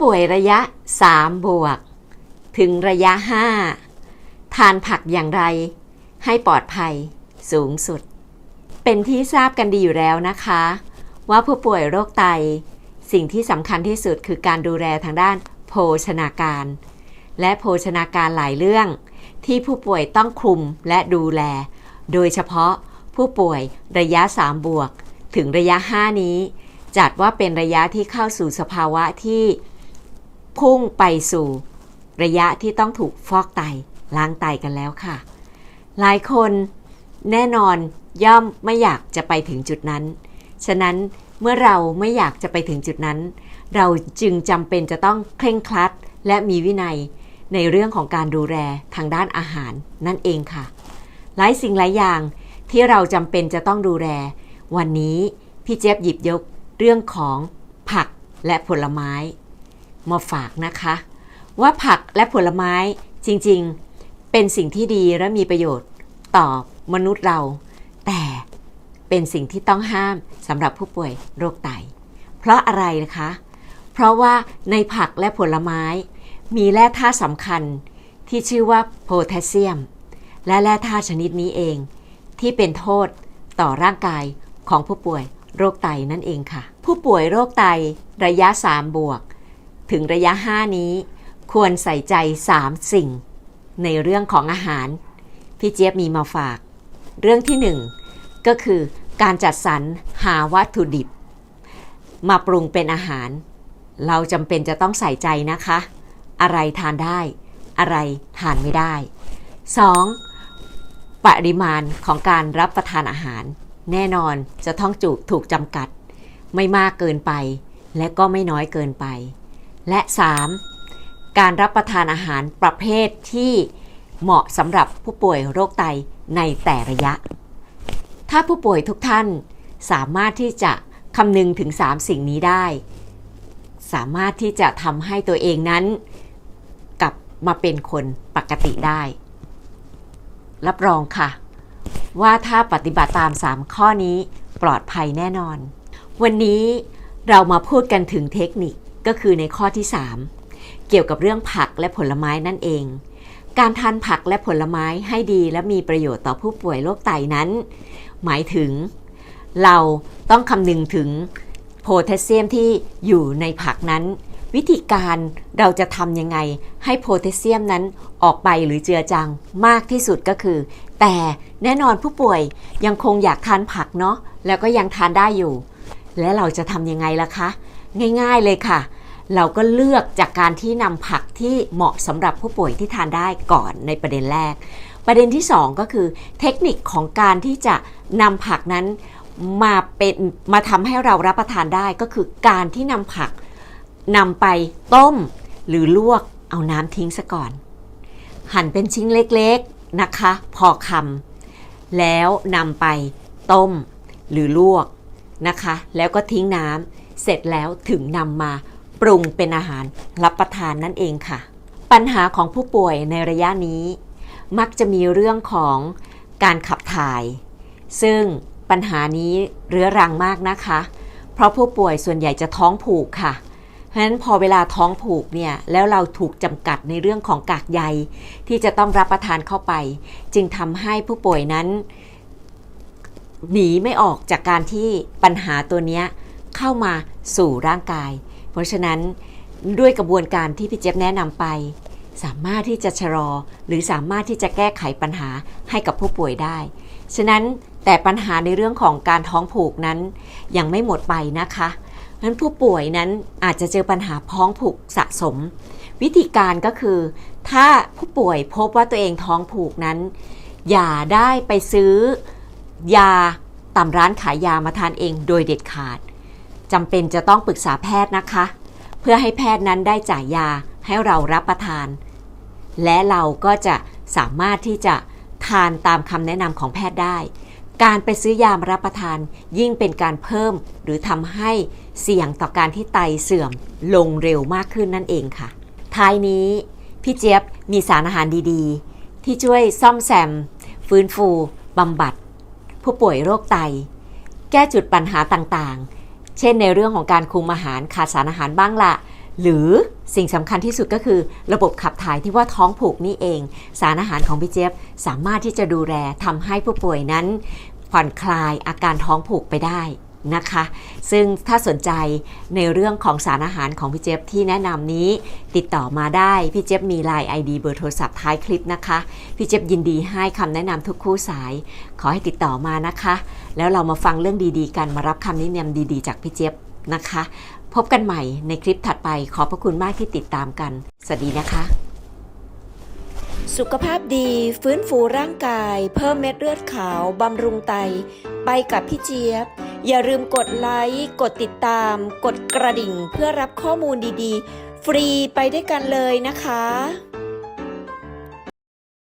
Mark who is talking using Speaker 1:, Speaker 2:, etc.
Speaker 1: ป่วยระยะ 3 บวก ถึงระยะ 5 ทานผักอย่างไร ให้ปลอดภัยสูงสุด เป็นที่ทราบกันดีอยู่แล้วนะคะ ว่าผู้ป่วยโรคไต สิ่งที่สำคัญที่สุดคือการดูแลทางด้านโภชนาการ และโภชนาการหลายเรื่อง ที่ผู้ป่วยต้องคลุมและดูแล โดยเฉพาะผู้ป่วยระยะ 3 บวก ถึงระยะ 5 นี้จัดว่าเป็นระยะที่เข้าสู่สภาวะที่ พุ่งไปสู่ระยะที่ต้องถูกฟอกไตล้างไตกันแล้วค่ะ หลายคนแน่นอนย่อมไม่อยากจะไปถึงจุดนั้น ฉะนั้นเมื่อเราไม่อยากจะไปถึงจุดนั้น เราจึงจำเป็นจะต้องเคร่งครัดและมีวินัยในเรื่องของการดูแลทางด้านอาหารนั่นเองค่ะ หลายสิ่งหลายอย่างที่เราจำเป็นจะต้องดูแล วันนี้พี่เจี๊บหยิบยกเรื่องของผักและผลไม้ มาฝากนะคะ ว่าผักและผลไม้จริงๆ เป็นสิ่งที่ดีและมีประโยชน์ต่อมนุษย์เรา แต่เป็นสิ่งที่ต้องห้ามสำหรับผู้ป่วยโรคไต เพราะอะไรนะคะ เพราะว่าในผักและผลไม้ มีแร่ธาตุสำคัญที่ชื่อว่าโพแทสเซียม และแร่ธาตุชนิดนี้เอง ที่เป็นโทษต่อร่างกายของผู้ป่วยโรคไตนั่นเองค่ะ ผู้ป่วยโรคไตระยะ 3 บวก ถึงระยะ 5 นี้ ควรใส่ใจ 3 สิ่ง ในเรื่องของอาหาร พี่เจี๊ยบมีมาฝาก เรื่องที่ 1 ก็คือการจัดสรรหาวัตถุดิบ มาปรุงเป็นอาหาร เราจำเป็นจะต้องใส่ใจนะคะ อะไรทานได้ อะไรทานไม่ได้ 2. ปริมาณของการรับประทานอาหาร แน่นอนจะต้องจุถูกจำกัด ไม่มากเกินไป และก็ไม่น้อยเกินไป และ 3. การรับประทานอาหารประเภทที่เหมาะสำหรับผู้ป่วยโรคไตในแต่ระยะ ถ้าผู้ป่วยทุกท่านสามารถที่จะคำนึงถึง 3 สิ่งนี้ได้ สามารถที่จะทำให้ตัวเองนั้น กลับมาเป็นคนปกติได้ รับรองค่ะ ว่าถ้าปฏิบัติตาม 3 ข้อนี้ปลอดภัยแน่นอน วันนี้เรามาพูดกันถึงเทคนิค ก็คือในข้อที่ 3 เกี่ยวกับเรื่องผักและผลไม้นั่นเอง การทานผักและผลไม้ให้ดีและมีประโยชน์ต่อผู้ป่วยโรคไตนั้น หมายถึง เราต้องคำนึงถึงโพแทสเซียมที่อยู่ในผักนั้น วิธีการเราจะทำยังไงให้โพแทสเซียมนั้นออกไปหรือเจือจางมากที่สุดก็คือ แต่แน่นอนผู้ป่วยยังคงอยากทานผักเนาะแล้วก็ยังทานได้อยู่ และเราจะทำยังไงล่ะคะ ง่ายๆเลยค่ะ เราก็เลือกจากการที่นำผักที่เหมาะสำหรับผู้ป่วยที่ทานได้ก่อนในประเด็นแรก ประเด็นที่ 2 ก็คือเทคนิคของการที่จะนำผักนั้นมาเป็นมาทำให้เรารับประทานได้ก็คือการที่นำผักนำไปต้มหรือลวกเอาน้ำทิ้งซะก่อน หั่นเป็นชิ้นเล็กๆนะคะ พอคำแล้วนำไปต้มหรือลวกนะคะ แล้วก็ทิ้งน้ำเสร็จแล้วถึงนำมา ปรุงเป็นอาหารรับประทานนั่นเองค่ะ ปัญหาของผู้ป่วยในระยะนี้ มักจะมีเรื่องของการขับถ่าย ซึ่งปัญหานี้เรื้อรังมากนะคะ เพราะผู้ป่วยส่วนใหญ่จะท้องผูกค่ะเพราะฉะนั้นพอเวลาท้องผูกเนี่ยแล้วเราถูกจำกัดในเรื่องของกากใย ที่จะต้องรับประทานเข้าไป จึงทำให้ผู้ป่วยนั้น หนีไม่ออกจากการที่ปัญหาตัวนี้เข้ามาสู่ร่างกาย เพราะฉะนั้นด้วยกระบวนการที่พี่เจี๊ยบแนะนำไป สามารถที่จะชะลอ หรือสามารถที่จะแก้ไขปัญหาให้กับผู้ป่วยได้ ฉะนั้นแต่ปัญหาในเรื่องของการท้องผูกนั้นยังไม่หมดไปนะคะเพราะฉะนั้นผู้ป่วยนั้นอาจจะเจอปัญหาท้องผูกสะสม วิธีการก็คือ ถ้าผู้ป่วยพบว่าตัวเองท้องผูกนั้น อย่าได้ไปซื้อยาตามร้านขายยามาทานเองโดยเด็ดขาด จำเป็นจะต้องปรึกษาแพทย์นะคะ เพื่อให้แพทย์นั้นได้จ่ายยาให้เรารับประทาน และเราก็จะสามารถที่จะทานตามคำแนะนำของแพทย์ได้ การไปซื้อยามารับประทานยิ่งเป็นการเพิ่มหรือทำให้เสี่ยงต่อการที่ไตเสื่อมลงเร็วมากขึ้นนั่นเองค่ะ ท้ายนี้พี่เจี๊ยบมีสารอาหารดีๆ ที่ช่วยซ่อมแซม ฟื้นฟูบำบัด ผู้ป่วยโรคไต แก้จุดปัญหาต่างๆ เช่นในเรื่องของการคุมอาหารขาดสารอาหารบ้างละหรือสิ่งสำคัญที่สุดก็คือ ระบบขับถ่ายที่ว่าท้องผูกนี่เอง สารอาหารของพี่เจี๊ยบสามารถที่จะดูแลทำให้ผู้ป่วยนั้นผ่อนคลายอาการท้องผูกไปได้ นะคะ ซึ่งถ้าสนใจในเรื่องของสารอาหารของพี่เจี๊ยบที่แนะนำนี้ติดต่อมาได้ พี่เจี๊ยบมี Line ID เบอร์โทรศัพท์ท้ายคลิปนะคะ พี่เจี๊ยบยินดีให้คำแนะนำทุกคู่สาย ขอให้ติดต่อมานะคะ แล้วเรามาฟังเรื่องดีๆ กันมารับคำแนะนำดีๆ จากพี่เจี๊ยบนะคะ พบกันใหม่ในคลิปถัดไปขอบพระคุณมากที่ติดตามกัน สวัสดีนะคะ
Speaker 2: สุขภาพดีฟื้นฟูร่างกาย เพิ่มเม็ดเลือดขาว บำรุงไต ไปกับพี่เจี๊ยบ อย่าลืมกดไลค์ กดติดตาม กดกระดิ่งเพื่อรับข้อมูลดีๆ ฟรีไปได้วยกันเลยนะคะ